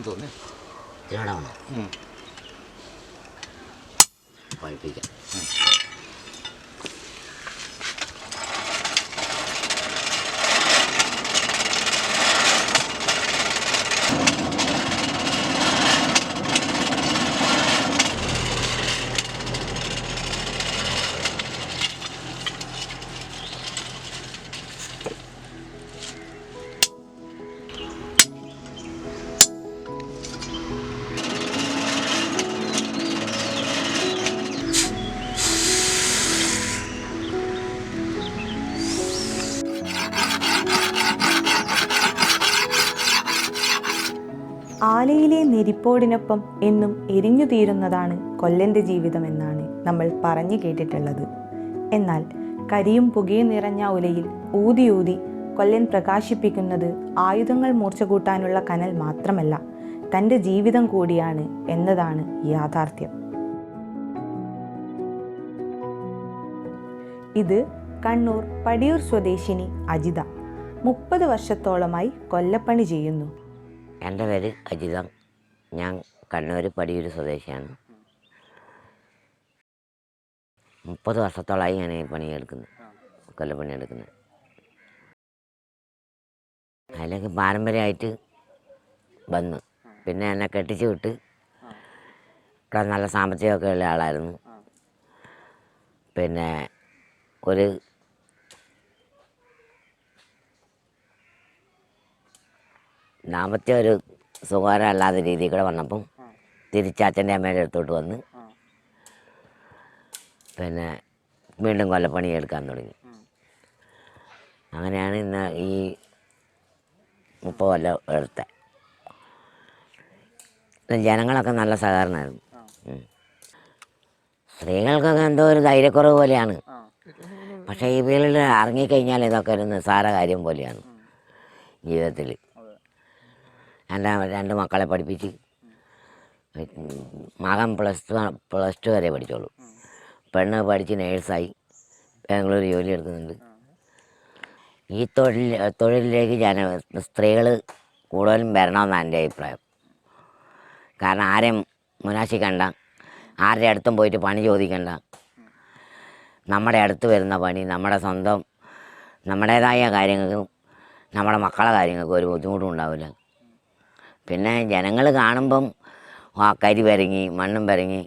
കയറ്റി തന്നു അതുമാതിരി പോരാൻ തോന്നി നെരിപ്പോടിനൊപ്പം എന്നും എരിഞ്ഞു തീരുന്നതാണ് കൊല്ലന്റെ ജീവിതമെന്നാണ് നമ്മൾ പറഞ്ഞു കേട്ടിട്ടുള്ളത്. എന്നാൽ കരിയും പുകയും നിറഞ്ഞ ഉലയിൽ ഊതി ഊതി കൊല്ലൻ പ്രകാശിപ്പിക്കുന്നത് ആയുധങ്ങൾ മൂർച്ച കൂട്ടാനുള്ള കനൽ മാത്രമല്ല തന്റെ ജീവിതം കൂടിയാണ് എന്നതാണ് യാഥാർത്ഥ്യം. ഇത് കണ്ണൂർ പടിയൂർ സ്വദേശിനി അജിത. മുപ്പത് വർഷത്തോളമായി കൊല്ലപ്പണി ചെയ്യുന്നു. എന്റെ പേര് അജിത. ഞാൻ കണ്ണൂർ പടിയൂർ സ്വദേശിയാണ്. മുപ്പത് വർഷത്തോളമായി ഞാൻ ഈ പണിയെടുക്കുന്നത് കൊല്ലപ്പണി എടുക്കുന്നത് അതിലേക്ക് പാരമ്പര്യമായിട്ട് വന്നു. പിന്നെ എന്നെ കെട്ടിച്ചു വിട്ട് ഇവിടെ നല്ല സാമ്പത്തികമൊക്കെ ഉള്ള ആളായിരുന്നു. പിന്നെ ഒരു ദാമ്പത്യ ഒരു സുഖകരമല്ലാത്ത രീതിയിൽ കൂടെ വന്നപ്പം തിരിച്ച് അച്ഛന്റെ അമ്മയുടെ അടുത്തോട്ട് വന്ന് പിന്നെ വീണ്ടും കൊല്ലപ്പണി എടുക്കാൻ തുടങ്ങി അങ്ങനെയാണ് ഇന്ന് ഈ മുപ്പത് കൊല്ലം എടുത്തത് ജനങ്ങളൊക്കെ നല്ല സഹകരണമായിരുന്നു. സ്ത്രീകൾക്കൊക്കെ എന്തോ ഒരു ധൈര്യക്കുറവ് പോലെയാണ്. പക്ഷേ ഈ ഫീൽഡിൽ ഇറങ്ങിക്കഴിഞ്ഞാൽ ഇതൊക്കെ ഒരു നിസ്സാര കാര്യം പോലെയാണ് ജീവിതത്തിൽ. എന്റെ രണ്ട് മക്കളെ പഠിപ്പിച്ച് മകൻ പ്ലസ് ടു പ്ലസ് ടു വരെ പഠിച്ചോളൂ. പെണ്ണ് പഠിച്ച് നേഴ്സായി. ബാംഗ്ലൂർ ജോലി എടുക്കുന്നുണ്ട്. ഈ തൊഴിൽ തൊഴിലിലേക്ക് ജന സ്ത്രീകൾ കൂടുതലും വരണമെന്നാണ് എന്റെ അഭിപ്രായം. കാരണം ആരെയും മുനാശിക്കണ്ട. ആരുടെ അടുത്തും പോയിട്ട് പണി ചോദിക്കണ്ട. നമ്മുടെ അടുത്ത് വരുന്ന പണി നമ്മുടെ സ്വന്തം നമ്മുടേതായ കാര്യങ്ങൾക്കും നമ്മുടെ മക്കളെ കാര്യങ്ങൾക്കും ഒരു ബുദ്ധിമുട്ടും ഉണ്ടാവില്ല. പിന്നെ ജനങ്ങൾ കാണുമ്പം കരി വരങ്ങി മണ്ണും വരങ്ങി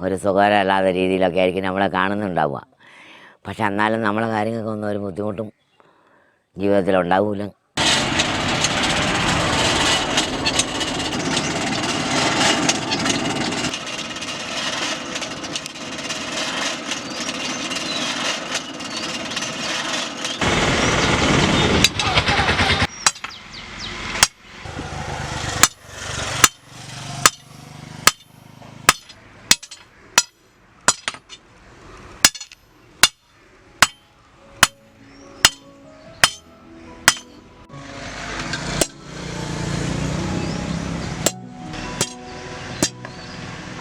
ഒരു സുഖകരമല്ലാത്ത രീതിയിലൊക്കെ ആയിരിക്കും നമ്മളെ കാണുന്നുണ്ടാവുക. പക്ഷെ എന്നാലും നമ്മളെ കാര്യങ്ങൾക്കൊന്നും ഒരു ബുദ്ധിമുട്ടും ജീവിതത്തിൽ ഉണ്ടാവില്ല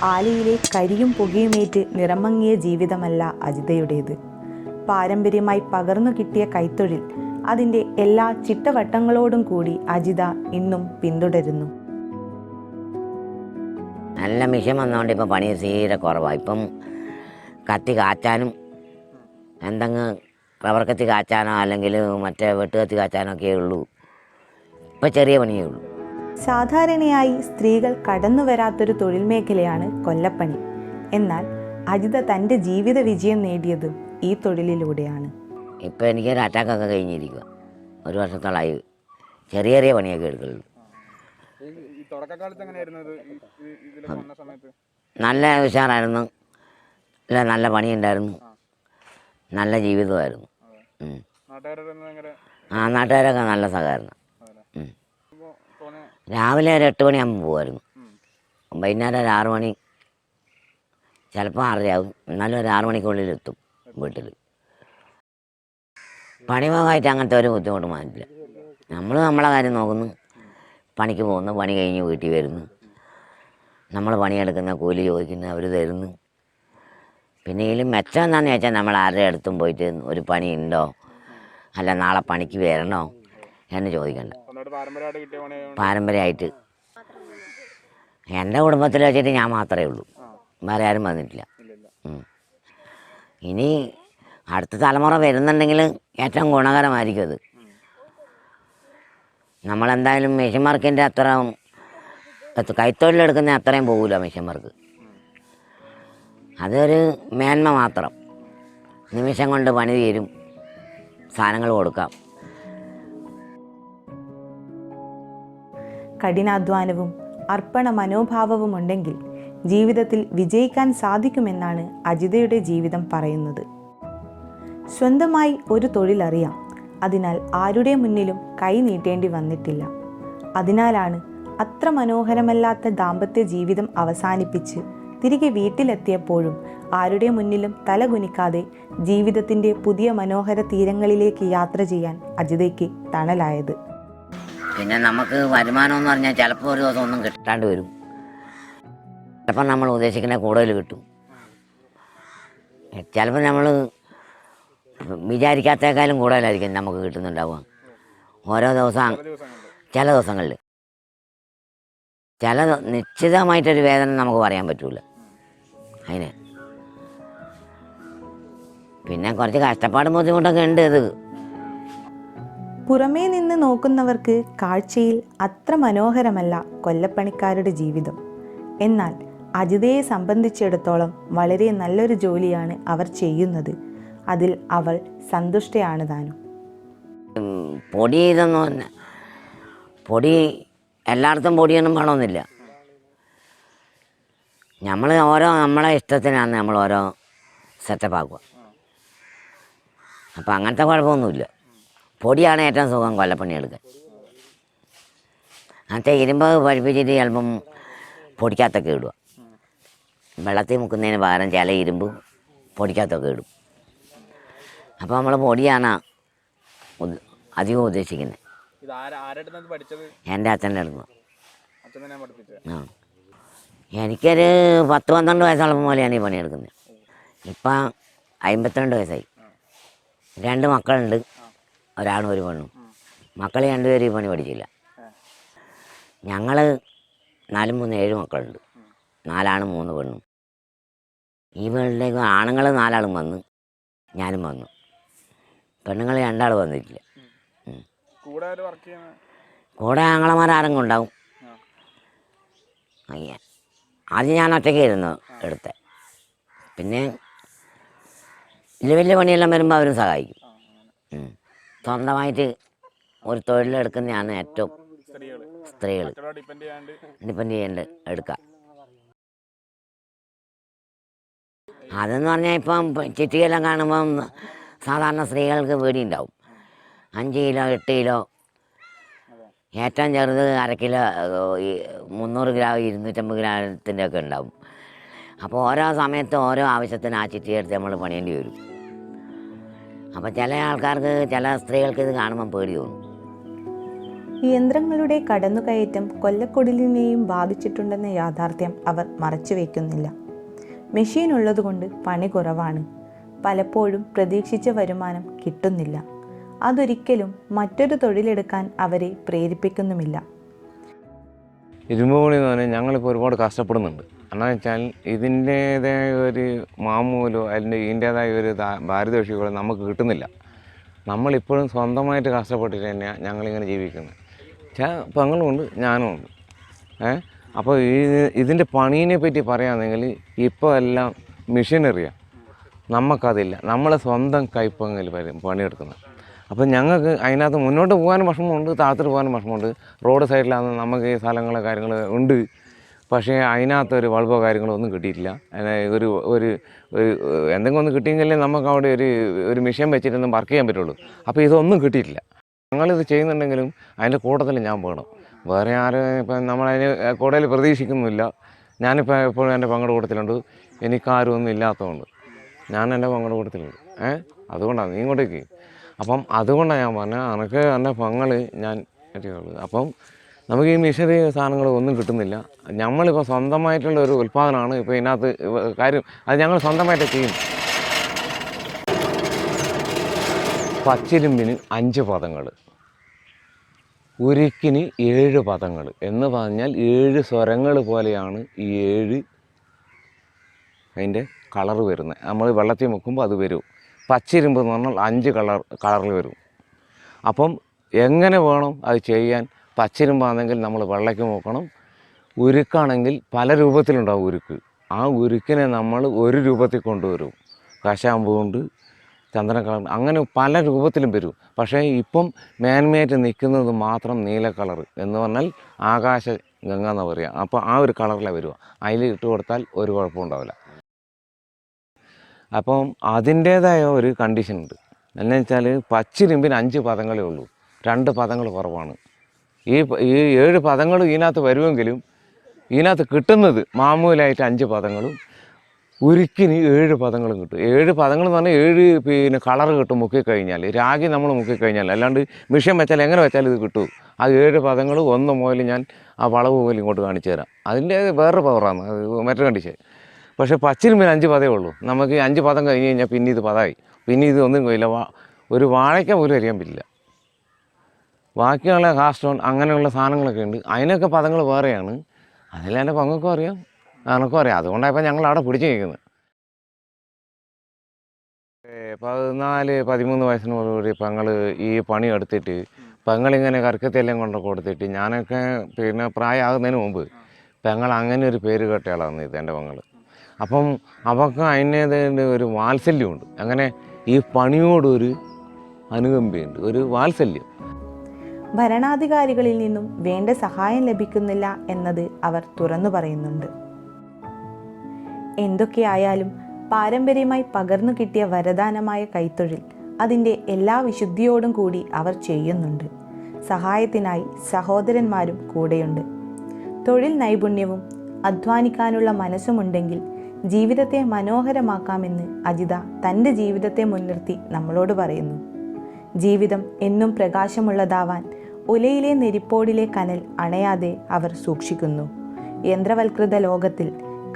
ആലയിലെ കരിയും പുകയുമേറ്റ് നിറമങ്ങിയ ജീവിതമല്ല അജിതയുടേത്. പാരമ്പര്യമായി പകർന്നു കിട്ടിയ കൈത്തൊഴിൽ അതിന്റെ എല്ലാ ചിട്ടവട്ടങ്ങളോടും കൂടി അജിത ഇന്നും പിന്തുടരുന്നു. നല്ല മിഷൻ വന്നതുകൊണ്ട് ഇപ്പം പണി തീരെ കുറവാണ് ഇപ്പം കത്തി കാച്ചാനും എന്തെങ്കിലും റബ്ബർ കത്തി കാച്ചാനോ അല്ലെങ്കിൽ മറ്റേ വെട്ടുകത്തി കാച്ചാനോ ഒക്കെ ഉള്ളൂ. ഇപ്പം ചെറിയ പണിയേ ഉള്ളൂ. സാധാരണയായി സ്ത്രീകൾ കടന്നു വരാത്തൊരു തൊഴിൽ മേഖലയാണ് കൊല്ലപ്പണി. എന്നാൽ അജിത തന്റെ ജീവിത വിജയം നേടിയത് ഈ തൊഴിലിലൂടെയാണ്. ഇപ്പം എനിക്കൊരു അറ്റാക്കൊക്കെ കഴിഞ്ഞിരിക്കുക ഒരു വർഷത്തോളമായി ചെറിയ ചെറിയ പണിയൊക്കെ എടുക്കുള്ളൂ നല്ല ഉഷാറായിരുന്നു. അല്ല നല്ല പണിയുണ്ടായിരുന്നു. നല്ല ജീവിതമായിരുന്നു. ആ നാട്ടുകാരൊക്കെ നല്ല സഹകരണം അതല്ലേ ഉം. ഇപ്പോൾ തോന്നിയ രാവിലെ ഒരു എട്ട് മണിയാകുമ്പോൾ പോകുമായിരുന്നു. വൈകുന്നേരം ഒരു ആറു മണി ചിലപ്പോൾ ആറരയാവും. എന്നാലും ഒരു ആറു മണിക്കുള്ളിൽ എത്തും വീട്ടിൽ പണിഭാഗമായിട്ട് അങ്ങനത്തെ ഒരു ബുദ്ധിമുട്ട് മാറ്റില്ല. നമ്മൾ നമ്മളെ കാര്യം നോക്കുന്നു. പണിക്ക് പോകുന്നു പണി കഴിഞ്ഞ് വീട്ടിൽ വരുന്നു. നമ്മൾ പണിയെടുക്കുന്ന കൂലി ചോദിക്കുന്നു അവർ തരുന്നു. പിന്നെ ഇതിൽ മെച്ചം എന്താണെന്ന് വെച്ചാൽ നമ്മൾ ആരുടെ അടുത്തും പോയിട്ട് ഒരു പണി ഉണ്ടോ അല്ല നാളെ പണിക്ക് വരണോ? എന്ന് ചോദിക്കണ്ട. പാരമ്പര്യമായിട്ട് എന്റെ കുടുംബത്തിൽ വെച്ചിട്ട് ഞാൻ മാത്രമേ ഉള്ളൂ. വേറെ ആരും വന്നിട്ടില്ല. ഇനി അടുത്ത തലമുറ വരുന്നുണ്ടെങ്കിൽ ഏറ്റവും ഗുണകരമായിരിക്കും അത്. നമ്മളെന്തായാലും മെഷീൻ വർക്കിന്റെ അത്ര അത് കൈത്തൊഴിലെടുക്കുന്ന അത്രയും പോകില്ല മെഷീൻ വർക്ക് അതൊരു മേന്മ മാത്രം. നിമിഷം കൊണ്ട് പണി തീരും. സാധനങ്ങൾ കൊടുക്കാം. കഠിനാധ്വാനവും അർപ്പണ മനോഭാവവും ഉണ്ടെങ്കിൽ ജീവിതത്തിൽ വിജയിക്കാൻ സാധിക്കുമെന്നാണ് അജിതയുടെ ജീവിതം പറയുന്നത്. സ്വന്തമായി ഒരു തൊഴിലറിയാം. അതിനാൽ ആരുടെ മുന്നിലും കൈ നീട്ടേണ്ടി വന്നിട്ടില്ല. അതിനാലാണ് അത്ര മനോഹരമല്ലാത്ത ദാമ്പത്യ ജീവിതം അവസാനിപ്പിച്ച് തിരികെ വീട്ടിലെത്തിയപ്പോഴും ആരുടെ മുന്നിലും തലകുനിക്കാതെ ജീവിതത്തിന്റെ പുതിയ മനോഹര തീരങ്ങളിലേക്ക് യാത്ര ചെയ്യാൻ അജിതയ്ക്ക് തണലായത്. പിന്നെ നമുക്ക് വരുമാനം എന്ന് പറഞ്ഞാൽ ചിലപ്പോൾ ഒരു ദിവസം ഒന്നും കിട്ടാണ്ട് വരും. ചിലപ്പോൾ നമ്മൾ ഉദ്ദേശിക്കുന്ന കൂടുതൽ കിട്ടും. ചിലപ്പോൾ നമ്മൾ വിചാരിക്കാത്തേക്കാളും കൂടുതലായിരിക്കും നമുക്ക് കിട്ടുന്നുണ്ടാവുക. ഓരോ ദിവസം ചില ദിവസങ്ങളിൽ. ചില നിശ്ചിതമായിട്ടൊരു വേദന നമുക്ക് പറയാൻ പറ്റൂല. അതിന്. പിന്നെ കുറച്ച് കഷ്ടപ്പാടും ബുദ്ധിമുട്ടൊക്കെ ഉണ്ട് ഇത്. പുറമേ നിന്ന് നോക്കുന്നവർക്ക് കാഴ്ചയിൽ അത്ര മനോഹരമല്ല കൊല്ലപ്പണിക്കാരുടെ ജീവിതം. എന്നാൽ അജിതയെ സംബന്ധിച്ചിടത്തോളം വളരെ നല്ലൊരു ജോലിയാണ് അവർ ചെയ്യുന്നത്. അതിൽ അവൾ സന്തുഷ്ടയാണ് താനും. പൊടി തന്നെ പൊടി എല്ലായിടത്തും പൊടിയൊന്നും വേണമെന്നില്ല. നമ്മൾ ഓരോ നമ്മളെ ഇഷ്ടത്തിനാണ് നമ്മൾ ഓരോ സെറ്റപ്പ് ആക്കുക. അപ്പം അങ്ങനത്തെ കുഴപ്പമൊന്നുമില്ല. പൊടിയാണ് ഏറ്റവും സുഖം കൊല്ലപ്പണി അന്നത്തെ ഇരുമ്പ് പഠിപ്പിച്ചിട്ട് ചിലപ്പം പൊടിക്കകത്തൊക്കെ ഇടുക. വെള്ളത്തിൽ മുക്കുന്നതിന് പകരം ചില ഇരുമ്പ് പൊടിക്കകത്തൊക്കെ ഇടും. അപ്പോൾ നമ്മൾ പൊടിയാണ് അധികം ഉദ്ദേശിക്കുന്നത് എന്റെ അച്ഛന്റെ അടുത്ത്. ആ. എനിക്കൊരു പത്ത് പന്ത്രണ്ട് വയസ്സുള്ളപ്പോൾ പോലെയാണ് ഈ പണിയെടുക്കുന്നത് ഇപ്പം അമ്പത്തിരണ്ട് വയസ്സായി. രണ്ട് മക്കളുണ്ട്. ഒരാണും ഒരു പെണ്ണും. മക്കൾ രണ്ടുപേരും ഈ പണി പഠിച്ചില്ല. ഞങ്ങൾ നാലും മൂന്ന് ഏഴ് മക്കളുണ്ട്. നാലാണ് മൂന്ന് പെണ്ണും. ഈ പെണ്ണിലേക്ക് ആണുങ്ങൾ നാലാളും വന്ന് ഞാനും വന്നു. പെണ്ണുങ്ങൾ രണ്ടാൾ വന്നിട്ടില്ല. കൂടെ ആങ്ങളമാർ ആരെങ്കിലും ഉണ്ടാവും. ആദ്യം ഞാൻ ഒറ്റയ്ക്കായിരുന്നു എടുത്തത് പിന്നെ വലിയ വലിയ പണിയെല്ലാം വരുമ്പോൾ അവരും സഹായിക്കും. സ്വന്തമായിട്ട് ഒരു തൊഴിലെടുക്കുന്നതാണ് ഏറ്റവും സ്ത്രീകൾ ഡിപ്പെൻഡ് ചെയ്യേണ്ട എടുക്കുക അതെന്ന് പറഞ്ഞാൽ ഇപ്പം ചിറ്റിയെല്ലാം കാണുമ്പം സാധാരണ സ്ത്രീകൾക്ക് പേടിയുണ്ടാവും. അഞ്ച് കിലോ എട്ട് കിലോ ഏറ്റവും ചെറുത് അര കിലോ ഈ മുന്നൂറ് ഗ്രാം ഇരുന്നൂറ്റമ്പത് ഗ്രാമത്തിന്റെ ഒക്കെ ഉണ്ടാവും. അപ്പോൾ ഓരോ സമയത്ത് ഓരോ ആവശ്യത്തിന് ആ ചിറ്റിയെടുത്ത് നമ്മൾ പണിയേണ്ടി വരും. അപ്പോൾ ചില ആൾക്കാർക്ക് ചില സ്ത്രീകൾക്ക് ഇത് കാണുമ്പം പേടി തോന്നും. യന്ത്രങ്ങളുടെ കടന്നുകയറ്റം കൊല്ലക്കൊടിലിനെയും ബാധിച്ചിട്ടുണ്ടെന്ന യാഥാർത്ഥ്യം അവർ മറച്ചുവെക്കുന്നില്ല മെഷീൻ ഉള്ളതുകൊണ്ട് പണി കുറവാണ്. പലപ്പോഴും പ്രതീക്ഷിച്ച വരുമാനം കിട്ടുന്നില്ല. അതൊരിക്കലും മറ്റൊരു തൊഴിലെടുക്കാൻ അവരെ പ്രേരിപ്പിക്കുന്നുമില്ല. ഇരുമ്പ് പണി എന്ന് പറഞ്ഞാൽ ഞങ്ങളിപ്പോൾ ഒരുപാട് കഷ്ടപ്പെടുന്നുണ്ട്. എന്നാന്ന് വെച്ചാൽ ഇതിന്റേതായ ഒരു മാമൂലോ അതിന്റെ ഇതിന്റേതായ ഒരു ദാ- നമുക്ക് കിട്ടുന്നില്ല. നമ്മളിപ്പോഴും സ്വന്തമായിട്ട് കഷ്ടപ്പെട്ടിട്ട് തന്നെയാണ് ഞങ്ങളിങ്ങനെ ജീവിക്കുന്നത്. ചില പെങ്ങളുമുണ്ട് ഞാനും ഉണ്ട് ഏ? അപ്പോൾ ഈ ഇതിന്റെ പണീനെ പറ്റി പറയുകയാണെങ്കിൽ ഇപ്പോൾ എല്ലാം മെഷീനറിയാണ് നമുക്കതില്ല നമ്മളെ സ്വന്തം കൈപ്പങ്ങിൽ വരും പണിയെടുക്കുന്നത്. അപ്പോൾ ഞങ്ങൾക്ക് അതിനകത്ത് മുന്നോട്ട് പോകാനും വിഷമമുണ്ട് താഴത്തോട്ട് പോകാനും വിഷമമുണ്ട്. റോഡ് സൈഡിലാണ് നമുക്ക് ഈ സ്ഥലങ്ങൾ കാര്യങ്ങൾ ഉണ്ട്. പക്ഷേ അതിനകത്തൊരു വളവോ കാര്യങ്ങളോ ഒന്നും കിട്ടിയിട്ടില്ല. ഒരു ഒരു ഒരു എന്തെങ്കിലും ഒന്ന് കിട്ടിയെങ്കിലേ നമുക്ക് അവിടെ ഒരു ഒരു മിഷൻ വെച്ചിട്ടൊന്നും വർക്ക് ചെയ്യാൻ പറ്റുള്ളൂ. അപ്പോൾ ഇതൊന്നും കിട്ടിയിട്ടില്ല. ഞങ്ങളിത് ചെയ്യുന്നുണ്ടെങ്കിലും അതിന്റെ കൂട്ടത്തിൽ ഞാൻ പോകണം വേറെ ആരും ഇപ്പം നമ്മളതിന് കൂടുതൽ പ്രതീക്ഷിക്കുന്നില്ല. ഞാനിപ്പോൾ എപ്പോഴും എന്റെ പങ്കെടു കൂട്ടത്തിലുണ്ട്. എനിക്കാരും ഒന്നും ഇല്ലാത്തതുകൊണ്ട് ഞാൻ എന്റെ പങ്കെടു കൂട്ടത്തിലുണ്ട്. ഏ? അതുകൊണ്ടാണ് നീ ഇങ്ങോട്ടേക്ക്. അപ്പം അതുകൊണ്ടാണ് ഞാൻ പറഞ്ഞത് എനിക്ക് എന്റെ പങ്ങൾ ഞാൻ അപ്പം നമുക്ക് ഈ മിഷറി സാധനങ്ങൾ ഒന്നും കിട്ടുന്നില്ല. നമ്മളിപ്പോൾ സ്വന്തമായിട്ടുള്ള ഒരു ഉൽപ്പാദനമാണ് ഇപ്പോൾ ഇതിനകത്ത് കാര്യം അത് ഞങ്ങൾ സ്വന്തമായിട്ട് ചെയ്യും. പച്ചിരുമ്പിന് അഞ്ച് പദങ്ങൾ. ഉരുക്കിന് ഏഴ് പദങ്ങൾ. എന്ന് പറഞ്ഞാൽ ഏഴ് സ്വരങ്ങൾ പോലെയാണ് ഈ ഏഴ് അതിന്റെ കളർ വരുന്നത്. നമ്മൾ വെള്ളത്തിൽ മുക്കുമ്പോൾ അത് വരും. പച്ചിരുമ്പ് എന്ന് പറഞ്ഞാൽ അഞ്ച് കളർ കളറിൽ വരും. അപ്പം എങ്ങനെ വേണം അത് ചെയ്യാൻ? പച്ചിരുമ്പാണെങ്കിൽ നമ്മൾ വെള്ളയ്ക്ക് നോക്കണം ഉരുക്കാണെങ്കിൽ പല രൂപത്തിലുണ്ടാവും ഉരുക്ക്. ആ ഉരുക്കിനെ നമ്മൾ ഒരു രൂപത്തിൽ കൊണ്ടുവരും. കശാമ്പ് കൊണ്ട് അങ്ങനെ പല രൂപത്തിലും വരും. പക്ഷേ ഇപ്പം മേന്മയായിട്ട് നിൽക്കുന്നത് മാത്രം നീല കളർ എന്ന് പറഞ്ഞാൽ ആകാശ ഗംഗ എന്ന് പറയുക അപ്പോൾ ആ ഒരു കളറിലാണ് വരിക. അതിൽ ഇട്ട് കൊടുത്താൽ ഒരു കുഴപ്പവും ഉണ്ടാവില്ല. അപ്പം അതിന്റേതായ ഒരു കണ്ടീഷൻ ഉണ്ട്. എന്നു വെച്ചാൽ പച്ചിരുമ്പിന് അഞ്ച് പദങ്ങളേ ഉള്ളൂ. രണ്ട് പദങ്ങൾ കുറവാണ്. ഈ ഈ ഏഴ് പദങ്ങളും ഇതിനകത്ത് വരുമെങ്കിലും ഇതിനകത്ത് കിട്ടുന്നത് മാമൂലായിട്ട് അഞ്ച് പദങ്ങളും ഉരുക്കിന് ഏഴ് പദങ്ങളും കിട്ടും. ഏഴ് പദങ്ങൾ എന്ന് പറഞ്ഞാൽ ഏഴ് പിന്നെ കളർ കിട്ടും മുക്കിക്കഴിഞ്ഞാൽ. രാഗി നമ്മൾ മുക്കിക്കഴിഞ്ഞാൽ. അല്ലാണ്ട് മിഷൻ വെച്ചാൽ എങ്ങനെ വെച്ചാൽ ഇത് കിട്ടും. ആ ഏഴ് പദങ്ങൾ ഒന്ന് മുതൽ ഞാൻ ആ വളവ് പോലും ഇങ്ങോട്ട് കാണിച്ചു തരാം. അതിന്റെ വേറൊരു പവറാണ് അത് മറ്റൊരു കണ്ടിച്ച് പക്ഷേ പച്ചിരുമ്പിന് അഞ്ച് പദേ ഉള്ളൂ. നമുക്ക് അഞ്ച് പദം കഴിഞ്ഞ് കഴിഞ്ഞാൽ പിന്നെ ഇത് പദമായി പിന്നെ ഇത് ഒന്നും കഴിയില്ല ഒരു വാഴയ്ക്ക പോലും അറിയാൻ പറ്റില്ല. ബാക്കിയുള്ള കാസ്റ്റോൺ അങ്ങനെയുള്ള സാധനങ്ങളൊക്കെ ഉണ്ട്. അതിനൊക്കെ പദങ്ങൾ വേറെയാണ്. അതെല്ലാം എന്റെ പങ്കൊക്കെ അറിയാം എനക്കും അറിയാം. അതുകൊണ്ടാണ് ഇപ്പം ഞങ്ങൾ അവിടെ പിടിച്ചു നിൽക്കുന്നത്. പതിനാല് പതിമൂന്ന് വയസ്സിനോടുകൂടി പെങ്ങൾ ഈ പണി എടുത്തിട്ട് പെങ്ങളിങ്ങനെ കറക്കത്തെല്ലാം കൊണ്ട് കൊടുത്തിട്ട് ഞാനൊക്കെ പിന്നെ പ്രായമാകുന്നതിന് മുമ്പ് പെങ്ങൾ അങ്ങനെ ഒരു പേര് കേട്ടയാളാണ് ഇത് എന്റെ പെങ്ങൾ. അപ്പം അവർക്ക് അതിന്റേതായ ഒരു വാത്സല്യമുണ്ട്. അങ്ങനെ ഈ പണിയോടൊരു അനുകമ്പയുണ്ട്. ഒരു വാത്സല്യം. ഭരണാധികാരികളിൽ നിന്നും വേണ്ട സഹായം ലഭിക്കുന്നില്ല എന്നത് അവർ തുറന്നു പറയുന്നുണ്ട്. എന്തൊക്കെയായാലും പാരമ്പര്യമായി പകർന്നു കിട്ടിയ വരദാനമായ കൈത്തൊഴിൽ അതിന്റെ എല്ലാ വിശുദ്ധിയോടും കൂടി അവർ ചെയ്യുന്നുണ്ട്. സഹായത്തിനായി സഹോദരന്മാരും കൂടെയുണ്ട്. തൊഴിൽ നൈപുണ്യവും അധ്വാനിക്കാനുള്ള മനസ്സുമുണ്ടെങ്കിൽ ജീവിതത്തെ മനോഹരമാക്കാമെന്ന് അജിത തന്റെ ജീവിതത്തെ മുൻനിർത്തി നമ്മളോട് പറയുന്നു. ജീവിതം എന്നും പ്രകാശമുള്ളതാവാൻ ഉലയിലെ നെരിപ്പോടിലെ കനൽ അണയാതെ അവർ സൂക്ഷിക്കുന്നു. യന്ത്രവൽകൃത ലോകത്തിൽ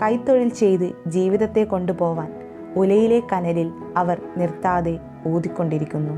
കൈത്തൊഴിൽ ചെയ്ത് ജീവിതത്തെ കൊണ്ടുപോവാൻ ഉലയിലെ കനലിൽ അവർ നിർത്താതെ ഊതിക്കൊണ്ടിരിക്കുന്നു.